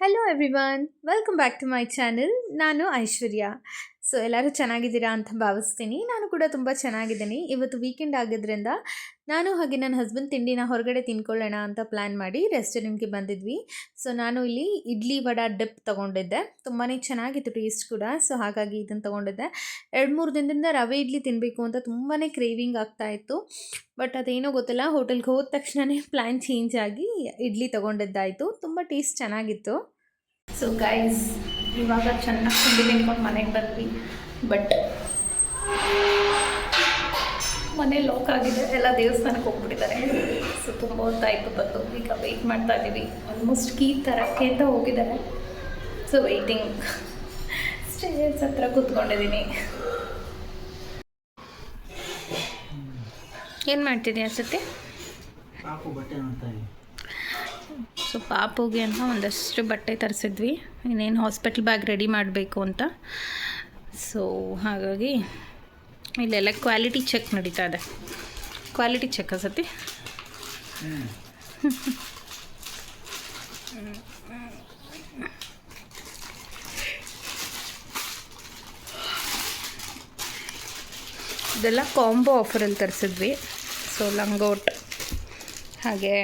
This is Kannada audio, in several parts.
Hello everyone welcome back to my channel ನಾನು ಐಶ್ವರ್ಯ ಸೊ ಎಲ್ಲರೂ ಚೆನ್ನಾಗಿದ್ದೀರಾ ಅಂತ ಭಾವಿಸ್ತೀನಿ. ನಾನು ಕೂಡ ತುಂಬ ಚೆನ್ನಾಗಿದ್ದೀನಿ. ಇವತ್ತು ವೀಕೆಂಡ್ ಆಗಿದ್ದರಿಂದ ನಾನು ಹಾಗೆ ನನ್ನ ಹಸ್ಬೆಂಡ್ ತಿಂಡಿನ ಹೊರಗಡೆ ತಿನ್ಕೊಳ್ಳೋಣ ಅಂತ ಪ್ಲ್ಯಾನ್ ಮಾಡಿ ರೆಸ್ಟೋರೆಂಟ್ಗೆ ಬಂದಿದ್ವಿ. ಸೊ ನಾನು ಇಲ್ಲಿ ಇಡ್ಲಿ ವಡ ಡಿಪ್ ತೊಗೊಂಡಿದ್ದೆ. ತುಂಬಾ ಚೆನ್ನಾಗಿತ್ತು ಟೇಸ್ಟ್ ಕೂಡ. ಸೊ ಹಾಗಾಗಿ ಇದನ್ನು ತೊಗೊಂಡಿದ್ದೆ. ಎರಡು ಮೂರು ದಿನದಿಂದ ರವೆ ಇಡ್ಲಿ ತಿನ್ನಬೇಕು ಅಂತ ತುಂಬಾ ಕ್ರೇವಿಂಗ್ ಆಗ್ತಾ ಇತ್ತು. ಬಟ್ ಅದೇನೋ ಗೊತ್ತಿಲ್ಲ. ಹೋಟೆಲ್ಗೆ ಹೋದ ತಕ್ಷಣವೇ ಪ್ಲ್ಯಾನ್ ಚೇಂಜ್ ಆಗಿ ಇಡ್ಲಿ ತೊಗೊಂಡಿದ್ದಾಯಿತು. ತುಂಬ ಟೇಸ್ಟ್ ಚೆನ್ನಾಗಿತ್ತು. ಸೊ ಗೈಸ್ ಇವಾಗ ಚೆನ್ನಾಗಿ ತಿಂಡಿ ತಿನ್ಕೊಂಡು ಮನೆಗೆ ಬಂದ್ವಿ. ಬಟ್ ಮನೆ ಲಾಕ್ ಆಗಿದೆ. ಎಲ್ಲ ದೇವಸ್ಥಾನಕ್ಕೆ ಹೋಗ್ಬಿಟ್ಟಿದ್ದಾರೆ. ಸೊ ತುಂಬ ಹೊತ್ತಾಯಿತು ಬಂದು. ಈಗ ವೆಯ್ಟ್ ಮಾಡ್ತಾ ಇದ್ದೀವಿ ಆಲ್ಮೋಸ್ಟ್ ಕೀ ತರಕ್ಕೆ ಅಂತ ಹೋಗಿದ್ದಾರೆ. ಸೊ ವೆಯ್ಟಿಂಗ್ ಸ್ಟೇಜ್ ಹತ್ರ ಕೂತ್ಕೊಂಡಿದ್ದೀನಿ. ಏನು ಮಾಡ್ತಿದ್ದೀನಿ ಅನ್ಸುತ್ತೆ ಸೊ ಪಾಪುಗೆ ಅಂತ ಒಂದಷ್ಟು ಬಟ್ಟೆ ತರಿಸಿದ್ವಿ. ಇನ್ನೇನು ಹಾಸ್ಪಿಟಲ್ ಬ್ಯಾಗ್ ರೆಡಿ ಮಾಡಬೇಕು ಅಂತ. ಸೊ ಹಾಗಾಗಿ ಇಲ್ಲೆಲ್ಲ ಕ್ವಾಲಿಟಿ ಚೆಕ್ ನಡೀತಾ ಇದೆ. ಕ್ವಾಲಿಟಿ ಚೆಕ್ ಸತಿ? ಇದೆಲ್ಲ ಕಾಂಬೋ ಆಫರಲ್ಲಿ ತರಿಸಿದ್ವಿ. ಸೊ ಲಂಗೋಟ್ ಹಾಗೆ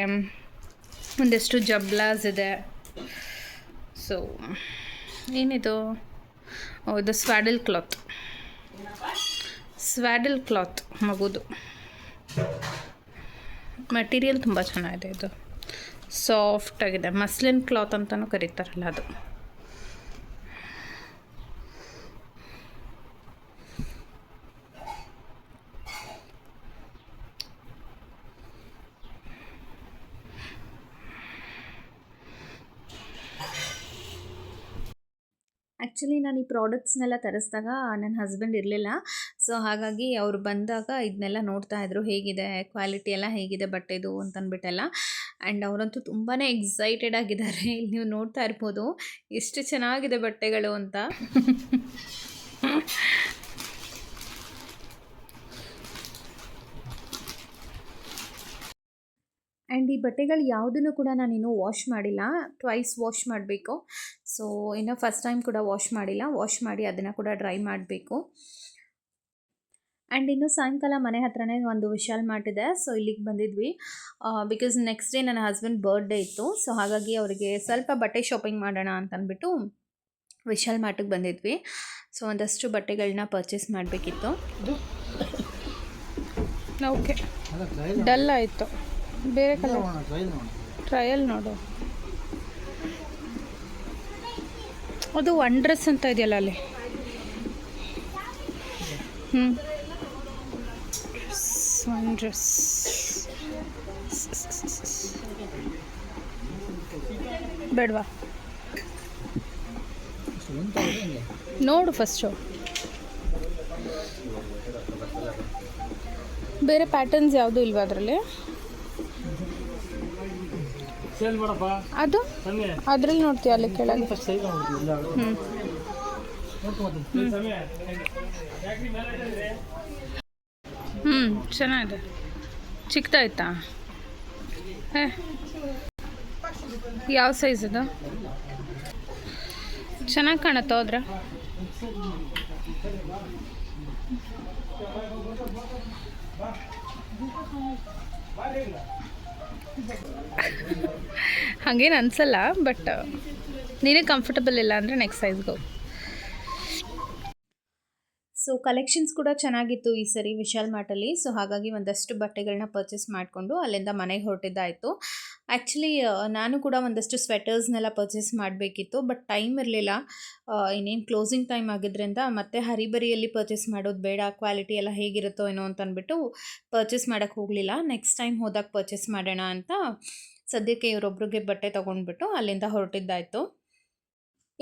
ಒಂದಷ್ಟು ಜಬ್ಲಾಸ್ ಇದೆ. ಸೊ ಏನಿದು? ಇದು ಸ್ವಾಡಲ್ ಕ್ಲಾತ್. ಸ್ವಾಡಲ್ ಕ್ಲಾತ್ ಮಗುದು. ಮಟೀರಿಯಲ್ ತುಂಬ ಚೆನ್ನಾಗಿದೆ ಇದು. ಸಾಫ್ಟ್ ಆಗಿದೆ. ಮಸ್ಲಿನ್ ಕ್ಲಾತ್ ಅಂತಲೂ ಕರೀತಾರಲ್ಲ ಅದು. ಆ್ಯಕ್ಚುಲಿ ನಾನು ಈ ಪ್ರಾಡಕ್ಟ್ಸ್ನೆಲ್ಲ ತರಿಸಿದಾಗ ನನ್ನ ಹಸ್ಬೆಂಡ್ ಇರಲಿಲ್ಲ. ಸೊ ಹಾಗಾಗಿ ಅವ್ರು ಬಂದಾಗ ಇದನ್ನೆಲ್ಲ ನೋಡ್ತಾ ಇದ್ರು, ಹೇಗಿದೆ ಕ್ವಾಲಿಟಿ ಎಲ್ಲ ಹೇಗಿದೆ ಬಟ್ಟೆದು ಅಂತಂದ್ಬಿಟ್ಟೆಲ್ಲ ಆ್ಯಂಡ್ ಅವರಂತೂ ತುಂಬಾ ಎಕ್ಸೈಟೆಡ್ ಆಗಿದ್ದಾರೆ. ಇಲ್ಲಿ ನೀವು ನೋಡ್ತಾ ಇರ್ಬೋದು, ಎಷ್ಟು ಚೆನ್ನಾಗಿದೆ ಬಟ್ಟೆಗಳು ಅಂತ. ಆ್ಯಂಡ್ ಈ ಬಟ್ಟೆಗಳು ಯಾವುದನ್ನು ಕೂಡ ನಾನಿನ್ನೂ ವಾಶ್ ಮಾಡಿಲ್ಲ. ಟ್ವೈಸ್ ವಾಶ್ ಮಾಡಬೇಕು. ಸೊ ಇನ್ನು ಫಸ್ಟ್ ಟೈಮ್ ಕೂಡ ವಾಶ್ ಮಾಡಿಲ್ಲ. ವಾಶ್ ಮಾಡಿ ಅದನ್ನು ಕೂಡ ಡ್ರೈ ಮಾಡಬೇಕು. ಆ್ಯಂಡ್ ಇನ್ನು ಸಾಯಂಕಾಲ ಮನೆ ಹತ್ರನೇ ಒಂದು ವಿಶಾಲ್ ಮಾರ್ಟ್ ಇದೆ. ಸೊ ಇಲ್ಲಿಗೆ ಬಂದಿದ್ವಿ. ಬಿಕಾಸ್ ನೆಕ್ಸ್ಟ್ ಡೇ ನನ್ನ ಹಸ್ಬೆಂಡ್ ಬರ್ಡೇ ಇತ್ತು. ಸೊ ಹಾಗಾಗಿ ಅವರಿಗೆ ಸ್ವಲ್ಪ ಬಟ್ಟೆ ಶಾಪಿಂಗ್ ಮಾಡೋಣ ಅಂತಂದ್ಬಿಟ್ಟು ವಿಶಾಲ್ ಮಾರ್ಟಿಗೆ ಬಂದಿದ್ವಿ. ಸೊ ಒಂದಷ್ಟು ಬಟ್ಟೆಗಳನ್ನ ಪರ್ಚೇಸ್ ಮಾಡಬೇಕಿತ್ತು. ಓಕೆ ಡಲ್ ಆಯಿತು. ಬೇರೆ ಕಲರ್ ಟ್ರಯಲ್ ನೋಡು. ಅದು ಒನ್ ಡ್ರೆಸ್ ಅಂತ ಇದೆಯಲ್ಲ ಅಲ್ಲಿ. ಹ್ಞೂ ಒನ್ ಡ್ರೆಸ್ ಬೇಡವಾ? ನೋಡು ಫಸ್ಟು ಬೇರೆ ಪ್ಯಾಟರ್ನ್ಸ್ ಯಾವುದೂ ಇಲ್ವಾ ಅದರಲ್ಲಿ? ಅದು? ಅದ್ರಲ್ಲಿ ನೋಡ್ತೀಯ ಅಲ್ಲಿ ಕೆಳಗೆ. ಹ್ಞೂ ಚೆನ್ನಾಗಿದೆ. ಚಿಕ್ಕದಾಯ್ತಾ ಹೇ. ಯಾವ ಸೈಜ್ ಅದು? ಚೆನ್ನಾಗಿ ಕಾಣುತ್ತೋ ಹೋದ್ರೆ ಹಾಗೇನು ಅನ್ಸಲ್ಲ ಬಟ್ ನೀನೇ ಕಂಫರ್ಟಬಲ್ ಇಲ್ಲ ಅಂದರೆ ನೆಕ್ಸ್ಟ್ ಸೈಜ್ಗೆ ಹೋಗು ಸೊ ಕಲೆಕ್ಷನ್ಸ್ ಕೂಡ ಚೆನ್ನಾಗಿತ್ತು ಈ ಸರಿ ವಿಶಾಲ್ ಮಾರ್ಟಲ್ಲಿ. ಸೊ ಹಾಗಾಗಿ ಒಂದಷ್ಟು ಬಟ್ಟೆಗಳನ್ನ ಪರ್ಚೇಸ್ ಮಾಡಿಕೊಂಡು ಅಲ್ಲಿಂದ ಮನೆಗೆ ಹೊರಟಿದ್ದಾಯಿತು. ಆ್ಯಕ್ಚುಲಿ ನಾನು ಕೂಡ ಒಂದಷ್ಟು ಸ್ವೆಟರ್ಸ್ನೆಲ್ಲ ಪರ್ಚೇಸ್ ಮಾಡಬೇಕಿತ್ತು ಬಟ್ ಟೈಮ್ ಇರಲಿಲ್ಲ. ಇನ್ನೇನು ಕ್ಲೋಸಿಂಗ್ ಟೈಮ್ ಆಗಿದ್ದರಿಂದ ಮತ್ತೆ ಹರಿಬರಿಯಲ್ಲಿ ಪರ್ಚೇಸ್ ಮಾಡೋದು ಬೇಡ ಕ್ವಾಲಿಟಿ ಎಲ್ಲ ಹೇಗಿರುತ್ತೋ ಏನೋ ಅಂತ ಅಂದ್ಬಿಟ್ಟು ಪರ್ಚೇಸ್ ಮಾಡೋಕ್ಕೆ ಹೋಗಲಿಲ್ಲ. ನೆಕ್ಸ್ಟ್ ಟೈಮ್ ಹೋದಾಗ ಪರ್ಚೇಸ್ ಮಾಡೋಣ ಅಂತ ಸದ್ಯಕ್ಕೆ ಇವರೊಬ್ರಿಗೆ ಬಟ್ಟೆ ತೊಗೊಂಡ್ಬಿಟ್ಟು ಅಲ್ಲಿಂದ ಹೊರಟಿದ್ದಾಯಿತು.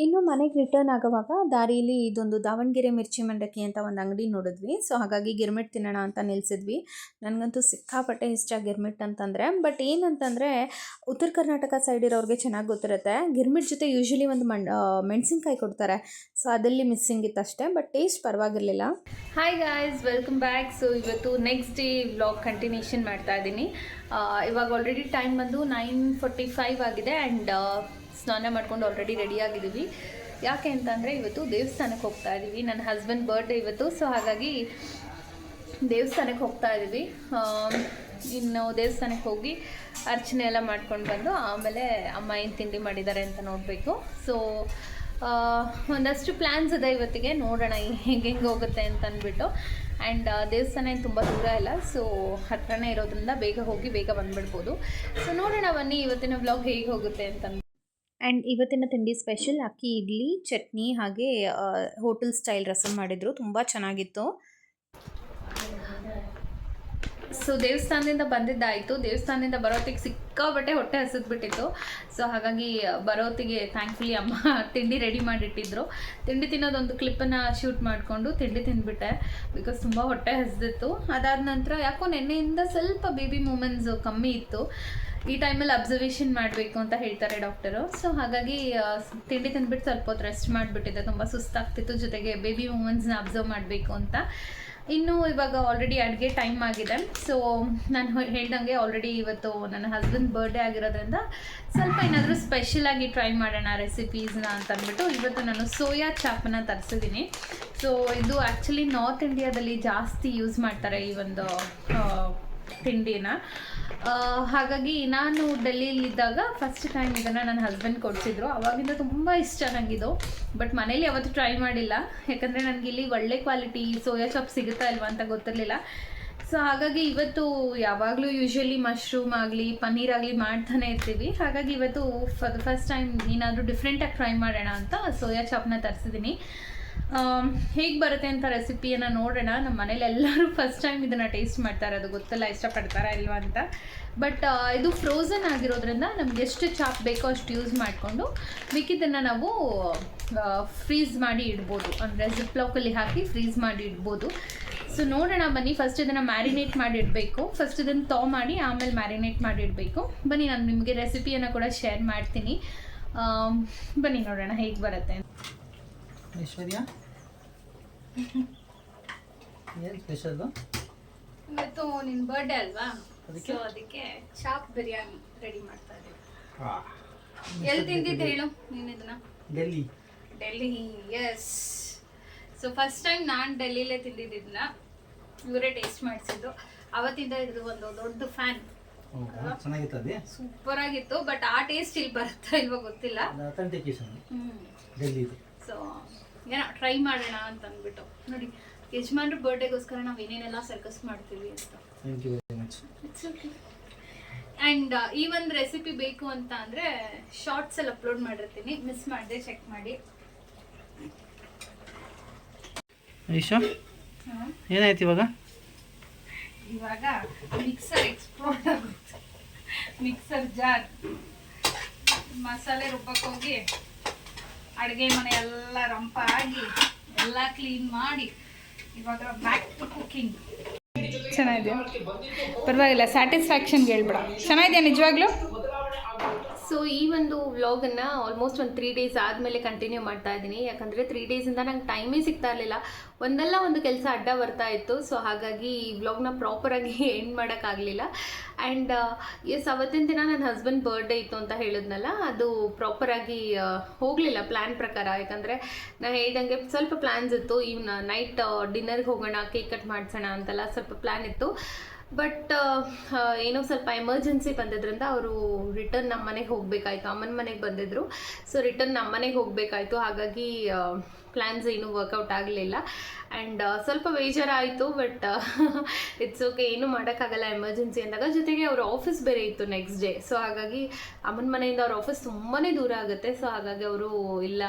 ಇನ್ನು ಮನೆಗೆ ರಿಟರ್ನ್ ಆಗುವಾಗ ದಾರಿಯಲ್ಲಿ ಇದೊಂದು ದಾವಣಗೆರೆ ಮಿರ್ಚಿ ಮಂಡಕ್ಕಿ ಅಂತ ಒಂದು ಅಂಗಡಿ ನೋಡಿದ್ವಿ. ಸೊ ಹಾಗಾಗಿ ಗಿರ್ಮಿಟ್ ತಿನ್ನೋಣ ಅಂತ ನಿಲ್ಸಿದ್ವಿ. ನನಗಂತೂ ಸಿಕ್ಕಾಪಟ್ಟೆ ಇಷ್ಟ ಗಿರ್ಮಿಟ್ ಅಂತಂದರೆ. ಬಟ್ ಏನಂತಂದರೆ, ಉತ್ತರ ಕರ್ನಾಟಕ ಸೈಡ್ ಇರೋರಿಗೆ ಚೆನ್ನಾಗಿ ಗೊತ್ತಿರುತ್ತೆ. ಗಿರ್ಮಿಟ್ ಜೊತೆ ಯೂಶ್ವಲಿ ಒಂದು ಮಣ್ ಮೆಣಸಿನ್ಕಾಯಿ ಕೊಡ್ತಾರೆ. ಸೊ ಅದಲ್ಲಿ ಮಿಸ್ಸಿಂಗ್ ಇತ್ತು ಅಷ್ಟೇ. But taste ಪರವಾಗಿರಲಿಲ್ಲ. Hi guys welcome back so ಇವತ್ತು ನೆಕ್ಸ್ಟ್ ಡೇ ವ್ಲಾಗ್ ಕಂಟಿನ್ಯೂಷನ್ ಮಾಡ್ತಾ ಇದ್ದೀನಿ. ಇವಾಗ ಆಲ್ರೆಡಿ ಟೈಮ್ ಬಂದು ನೈನ್ ಫೋರ್ಟಿ ಫೈವ್ ಆಗಿದೆ ಆ್ಯಂಡ್ ಸ್ನಾನ ಮಾಡ್ಕೊಂಡು ಆಲ್ರೆಡಿ ರೆಡಿ ಆಗಿದ್ದೀವಿ. ಯಾಕೆ ಅಂತಂದರೆ ಇವತ್ತು ದೇವಸ್ಥಾನಕ್ಕೆ ಹೋಗ್ತಾ ಇದ್ದೀವಿ ನನ್ನ ಹಸ್ಬೆಂಡ್ ಬರ್ಡೇ ಇವತ್ತು ಸೊ ಹಾಗಾಗಿ ದೇವಸ್ಥಾನಕ್ಕೆ ಹೋಗ್ತಾ ಇದ್ದೀವಿ ಇನ್ನು ದೇವಸ್ಥಾನಕ್ಕೆ ಹೋಗಿ ಅರ್ಚನೆ ಎಲ್ಲ ಮಾಡ್ಕೊಂಡು ಬಂದು ಆಮೇಲೆ ಅಮ್ಮ ಏನು ತಿಂಡಿ ಮಾಡಿದ್ದಾರೆ ಅಂತ ನೋಡಬೇಕು. ಸೊ ಒಂದಷ್ಟು ಪ್ಲ್ಯಾನ್ಸ್ ಇದೆ ಇವತ್ತಿಗೆ. ನೋಡೋಣ ಹೆಂಗೆ ಹೆಂಗೆ ಹೋಗುತ್ತೆ ಅಂತ ಅಂದ್ಬಿಟ್ಟು. ಆ್ಯಂಡ್ ದೇವಸ್ಥಾನ ಏನು ತುಂಬ ದೂರ ಇಲ್ಲ. ಸೊ ಹತ್ರನೇ ಇರೋದ್ರಿಂದ ಬೇಗ ಹೋಗಿ ಬೇಗ ಬಂದುಬಿಡ್ಬೋದು. ಸೊ ನೋಡೋಣ ಬನ್ನಿ ಇವತ್ತಿನ ವ್ಲಾಗ್ ಹೇಗೆ ಹೋಗುತ್ತೆ ಅಂತ. ಆ್ಯಂಡ್ ಇವತ್ತಿನ ತಿಂಡಿ ಸ್ಪೆಷಲ್ ಅಕ್ಕಿ ಇಡ್ಲಿ ಚಟ್ನಿ ಹಾಗೆ ಹೋಟೆಲ್ ಸ್ಟೈಲ್ ರಸಮ್ ಮಾಡಿದರು. ತುಂಬ ಚೆನ್ನಾಗಿತ್ತು. ಸೊ ದೇವಸ್ಥಾನದಿಂದ ಬಂದಿದ್ದಾಯಿತು. ದೇವಸ್ಥಾನದಿಂದ ಬರೋತ್ತಿಗೆ ಸಿಕ್ಕಾಬಟ್ಟೆ ಹೊಟ್ಟೆ ಹಸಿದ್ಬಿಟ್ಟಿತ್ತು ಸೊ ಹಾಗಾಗಿ ಬರೋತ್ತಿಗೆ ಥ್ಯಾಂಕ್ಫುಲಿ ಅಮ್ಮ ತಿಂಡಿ ರೆಡಿ ಮಾಡಿಟ್ಟಿದ್ರು. ತಿಂಡಿ ತಿನ್ನೋದೊಂದು ಕ್ಲಿಪ್ಪನ್ನು ಶೂಟ್ ಮಾಡಿಕೊಂಡು ತಿಂಡಿ ತಿಂದ್ಬಿಟ್ಟೆ. ಬಿಕಾಸ್ ತುಂಬ ಹೊಟ್ಟೆ ಹಸಿದಿತ್ತು. ಅದಾದ ನಂತರ ಯಾಕೋ ನೆನ್ನೆಯಿಂದ ಸ್ವಲ್ಪ ಬೇಬಿ ಮೂಮೆಂಟ್ಸ್ ಕಮ್ಮಿ ಇತ್ತು. ಈ ಟೈಮಲ್ಲಿ ಅಬ್ಸರ್ವೇಷನ್ ಮಾಡಬೇಕು ಅಂತ ಹೇಳ್ತಾರೆ ಡಾಕ್ಟರು ಸೊ ಹಾಗಾಗಿ ತಿಂಡಿ ತಿಂದ್ಬಿಟ್ಟು ಸ್ವಲ್ಪ ಹೊತ್ತು ರೆಸ್ಟ್ ಮಾಡಿಬಿಟ್ಟಿದ್ದೆ. ತುಂಬ ಸುಸ್ತಾಗ್ತಿತ್ತು. ಜೊತೆಗೆ ಬೇಬಿ ಮೂಮೆಂಟ್ಸ್ನ ಅಬ್ಸರ್ವ್ ಮಾಡಬೇಕು ಅಂತ. ಇನ್ನು ಇವಾಗ ಆಲ್ರೆಡಿ ಅಡುಗೆ ಟೈಮ್ ಆಗಿದೆ. ಸೊ ನಾನು ಹೇಳ್ದಂಗೆ ಆಲ್ರೆಡಿ ಇವತ್ತು ನನ್ನ ಹಸ್ಬೆಂಡ್ ಬರ್ಡೇ ಆಗಿರೋದ್ರಿಂದ ಸ್ವಲ್ಪ ಏನಾದರೂ ಸ್ಪೆಷಲಾಗಿ ಟ್ರೈ ಮಾಡೋಣ ರೆಸಿಪೀಸ್ನ ಅಂತ ಅಂದ್ಬಿಟ್ಟು ಇವತ್ತು ನಾನು ಸೋಯಾ ಚಾಪನ್ನ ತರಿಸಿದ್ದೀನಿ ಸೊ ಇದು ಆ್ಯಕ್ಚುಲಿ ನಾರ್ತ್ ಇಂಡಿಯಾದಲ್ಲಿ ಜಾಸ್ತಿ ಯೂಸ್ ಮಾಡ್ತಾರೆ ಈ ಒಂದು ತಿಂಡಿನ. ಹಾಗಾಗಿ ನಾನು ಡೆಲ್ಲಿಲಿದ್ದಾಗ ಫಸ್ಟ್ ಟೈಮ್ ಇದನ್ನು ನನ್ನ ಹಸ್ಬೆಂಡ್ ಕೊಡಿಸಿದ್ರು. ಅವಾಗಿಂದ ತುಂಬ ಇಷ್ಟ ನನಗಿದು ಬಟ್ ಮನೇಲಿ ಯಾವತ್ತೂ ಟ್ರೈ ಮಾಡಿಲ್ಲ. ಯಾಕಂದರೆ ನನಗೆ ಇಲ್ಲಿ ಒಳ್ಳೆ ಕ್ವಾಲಿಟಿ ಸೋಯಾ ಚಾಪ್ ಸಿಗುತ್ತಾ ಇಲ್ವಾ ಅಂತ ಗೊತ್ತಿರಲಿಲ್ಲ. ಸೊ ಹಾಗಾಗಿ ಇವತ್ತು ಯಾವಾಗಲೂ ಯೂಶ್ವಲಿ ಮಶ್ರೂಮ್ ಆಗಲಿ, ಪನ್ನೀರ್ ಆಗಲಿ ಮಾಡ್ತಾನೆ ಇರ್ತೀವಿ. ಹಾಗಾಗಿ ಇವತ್ತು ಫಸ್ಟ್ ಟೈಮ್ ಏನಾದರೂ ಡಿಫ್ರೆಂಟಾಗಿ ಟ್ರೈ ಮಾಡೋಣ ಅಂತ ಸೋಯಾ ಚಾಪ್ನ ತರಿಸಿದ್ದೀನಿ ಹೇಗೆ ಬರುತ್ತೆ ಅಂತ ರೆಸಿಪಿಯನ್ನು ನೋಡೋಣ. ನಮ್ಮ ಮನೇಲಿ ಎಲ್ಲರೂ ಫಸ್ಟ್ ಟೈಮ್ ಇದನ್ನು ಟೇಸ್ಟ್ ಮಾಡ್ತಾರೆ ಅದು ಗೊತ್ತಲ್ಲ, ಇಷ್ಟಪಡ್ತಾರಾ ಇಲ್ವಾ ಅಂತ. ಬಟ್ ಇದು ಫ್ರೋಝನ್ ಆಗಿರೋದ್ರಿಂದ ನಮ್ಗೆ ಎಷ್ಟು ಚಾಪ್ ಬೇಕೋ ಅಷ್ಟು ಯೂಸ್ ಮಾಡಿಕೊಂಡು ಮಿಕ್ಕಿದ್ದನ್ನು ನಾವು ಫ್ರೀಸ್ ಮಾಡಿ ಇಡ್ಬೋದು. ಅಂದರೆ ಜಿಪ್ ಲಾಕಲ್ಲಿ ಹಾಕಿ ಫ್ರೀಸ್ ಮಾಡಿ ಇಡ್ಬೋದು. ಸೊ ನೋಡೋಣ ಬನ್ನಿ. ಫಸ್ಟ್ ಇದನ್ನು ಮ್ಯಾರಿನೇಟ್ ಮಾಡಿ ಇಡಬೇಕು. ಫಸ್ಟ್ ಇದನ್ನು ತೋ ಮಾಡಿ ಆಮೇಲೆ ಮ್ಯಾರಿನೇಟ್ ಮಾಡಿ ಇಡಬೇಕು. ಬನ್ನಿ, ನಾನು ನಿಮಗೆ ರೆಸಿಪಿಯನ್ನು ಕೂಡ ಶೇರ್ ಮಾಡ್ತೀನಿ. ಬನ್ನಿ ನೋಡೋಣ ಹೇಗೆ ಬರುತ್ತೆ ಐಶ್ವರ್ಯ? ಏನು ಸ್ಪೆಷಲ್ ಇವತ್ತು ನಿನ್ನ ಬರ್ಡೇ ಅಲ್ವಾ? ಅದಕ್ಕೆ? ಸೊ ಅದಕ್ಕೆ ಚಾಪ್ ಬಿರಿಯಾನಿ ರೆಡಿ ಮಾಡ್ತಾ ಇದ್ದೀವಿ ಎಲ್ಲಿ ತಿಂದಿದ್ದು ಹೇಳು ನೀನು ಇದನ್ನ? Delhi. Delhi yes so first time ನಾನು ಡೆಲ್ಲಿಲೇ ತಿಂದಿದ್ದನ್ನ ಇವರೇ ಟೇಸ್ಟ್ ಮಾಡಿಸಿದ್ದು. ಅವತ್ತಿಂದ ಇದು ಒಂದು ದೊಡ್ಡ ಫ್ಯಾನ್ ಚೆನ್ನಾಗಿತ್ತು ಅದೇ? ಸೂಪರ್ ಆಗಿತ್ತು ಬಟ್ ಆ ಟೇಸ್ಟ್ ಇಲ್ಲಿ ಬರುತ್ತಾ ಇಲ್ವಾ ಗೊತ್ತಿಲ್ಲ. ಅಥೆಂಟಿಕೇಶನ್ ಹ್ಞೂ ಡೆಲ್ಲಿದು. ಸೊ ಏನೋ ಟ್ರೈ ಮಾಡೋಣ ಅಂತ ಅಂದ್ಬಿಟ್ಟು ನೋಡಿ ಯಜಮಾನ್ರ ಬರ್ಡೇಗೋಸ್ಕರ ನಾವು ಏನೇನೆಲ್ಲ ಸರ್ಕಸ್ ಮಾಡ್ತೀವಿ ಅಂತ. Thank you very much it's okay and ಈ ಒಂದು ರೆಸಿಪಿ ಬೇಕು ಅಂತ ಅಂದರೆ ಶಾರ್ಟ್ಸಲ್ಲಿ ಅಪ್ಲೋಡ್ ಮಾಡಿರ್ತೀನಿ. ಮಿಸ್ ಮಾಡಿದೆ ಚೆಕ್ ಮಾಡಿ. ಐಶಾ ಏನಾಯ್ತು ಇವಾಗ? ಇವಾಗ ಮಿಕ್ಸರ್ ಎಕ್ಸ್ಪ್ಲೋರ್ ಆಗುತ್ತೆ. ಮಿಕ್ಸರ್ ಜಾರ್ ಮಸಾಲೆ ರುಬ್ಬಕ್ಕೆ ಹೋಗಿ ಅಡುಗೆ ಮನೆ ಎಲ್ಲ ರಂಪ ಆಗಿ ಎಲ್ಲ ಕ್ಲೀನ್ ಮಾಡಿ ಇವಾಗ ಬ್ಯಾಕ್ ಟು ಕುಕಿಂಗ್ ಚೆನ್ನಾಗಿದೆ. ಪರವಾಗಿಲ್ಲ ಸ್ಯಾಟಿಸ್ಫ್ಯಾಕ್ಷನ್ಗೆ ಹೇಳ್ಬೇಡ. ಚೆನ್ನಾಗಿದೆಯಾ ನಿಜವಾಗ್ಲೂ? ಸೊ ಈ ಒಂದು ವ್ಲಾಗನ್ನು ಆಲ್ಮೋಸ್ಟ್ ಒಂದು ತ್ರೀ ಡೇಸ್ ಆದಮೇಲೆ ಕಂಟಿನ್ಯೂ ಮಾಡ್ತಾ ಇದ್ದೀನಿ. ಯಾಕಂದರೆ ತ್ರೀ ಡೇಸಿಂದ ನಂಗೆ ಟೈಮೇ ಸಿಗ್ತಾ ಇರಲಿಲ್ಲ. ಒಂದಲ್ಲ ಒಂದು ಕೆಲಸ ಅಡ್ಡ ಬರ್ತಾ ಇತ್ತು. ಸೊ ಹಾಗಾಗಿ ಈ ವ್ಲಾಗ್ನ ಪ್ರಾಪರಾಗಿ ಎಂಡ್ ಮಾಡೋಕ್ಕಾಗಲಿಲ್ಲ ಆ್ಯಂಡ್ ಎಸ್ ಅವತ್ತಿನ ದಿನ ನನ್ನ ಹಸ್ಬೆಂಡ್ ಬರ್ಡೇ ಇತ್ತು ಅಂತ ಹೇಳಿದ್ನಲ್ಲ, ಅದು ಪ್ರಾಪರಾಗಿ ಹೋಗಲಿಲ್ಲ ಪ್ಲ್ಯಾನ್ ಪ್ರಕಾರ. ಯಾಕಂದರೆ ನಾನು ಹೇಳ್ದಂಗೆ ಸ್ವಲ್ಪ ಪ್ಲ್ಯಾನ್ಸ್ ಇತ್ತು. ಈ ನೈಟ್ ಡಿನ್ನರ್ಗೆ ಹೋಗೋಣ ಕೇಕ್ ಕಟ್ ಮಾಡಿಸೋಣ ಅಂತೆಲ್ಲ ಸ್ವಲ್ಪ ಪ್ಲ್ಯಾನ್ ಇತ್ತು. ಬಟ್ ಏನೋ ಸ್ವಲ್ಪ ಎಮರ್ಜೆನ್ಸಿ ಬಂದಿದ್ರಿಂದ ಅವರು ರಿಟರ್ನ್ ನಮ್ಮ ಮನೆಗೆ ಹೋಗಬೇಕಾಯ್ತು. ಅಮ್ಮನ ಮನೆಗೆ ಬಂದಿದ್ದರು ಸೊ ರಿಟರ್ನ್ ನಮ್ಮ ಮನೆಗೆ ಹೋಗಬೇಕಾಯ್ತು. ಹಾಗಾಗಿ ಪ್ಲ್ಯಾನ್ಸ್ ಏನೂ ವರ್ಕೌಟ್ ಆಗಲಿಲ್ಲ. ಆ್ಯಂಡ್ ಸ್ವಲ್ಪ ಬೇಜಾರಾಯಿತು ಬಟ್ ಇಟ್ಸ್ ಓಕೆ ಏನೂ ಮಾಡೋಕ್ಕಾಗಲ್ಲ ಎಮರ್ಜೆನ್ಸಿ ಅಂದಾಗ. ಜೊತೆಗೆ ಅವ್ರ ಆಫೀಸ್ ಬೇರೆ ಇತ್ತು ನೆಕ್ಸ್ಟ್ ಡೇ ಸೊ ಹಾಗಾಗಿ ಅಮ್ಮನ ಮನೆಯಿಂದ ಅವ್ರ ಆಫೀಸ್ ತುಂಬಾ ದೂರ ಆಗುತ್ತೆ. ಸೊ ಹಾಗಾಗಿ ಅವರು ಇಲ್ಲ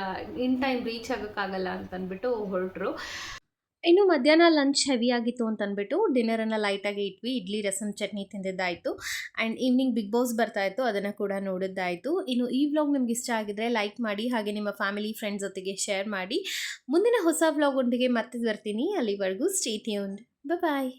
ಇನ್ ಟೈಮ್ ರೀಚ್ ಆಗೋಕ್ಕಾಗಲ್ಲ ಅಂತಂದ್ಬಿಟ್ಟು ಹೊರಟರು. ಇನ್ನು ಮಧ್ಯಾಹ್ನ ಲಂಚ್ ಹೆವಿ ಆಗಿತ್ತು ಅಂತ ಅಂದ್ಬಿಟ್ಟು ಡಿನ್ನರನ್ನು ಲೈಟಾಗಿ ಇಟ್ವಿ. ಇಡ್ಲಿ ರಸಮ್ ಚಟ್ನಿ ತಿಂದಿದ್ದಾಯಿತು. ಆ್ಯಂಡ್ ಈವ್ನಿಂಗ್ ಬಿಗ್ ಬಾಸ್ ಬರ್ತಾ ಇತ್ತು. ಅದನ್ನು ಕೂಡ ನೋಡಿದ್ದಾಯಿತು. ಇನ್ನು ಈ ವ್ಲಾಗ್ ನಿಮ್ಗೆ ಇಷ್ಟ ಆಗಿದ್ರೆ ಲೈಕ್ ಮಾಡಿ, ಹಾಗೆ ನಿಮ್ಮ ಫ್ಯಾಮಿಲಿ ಫ್ರೆಂಡ್ಸ್ ಜೊತೆಗೆ ಶೇರ್ ಮಾಡಿ. ಮುಂದಿನ ಹೊಸ ವ್ಲಾಗ್ ಒಂದಿಗೆ ಮತ್ತೆ ಬರ್ತೀನಿ. ಅಲ್ಲಿವರೆಗೂ ಸ್ಟೇ ಟ್ಯೂನ್ಡ್ ಬಾಯ್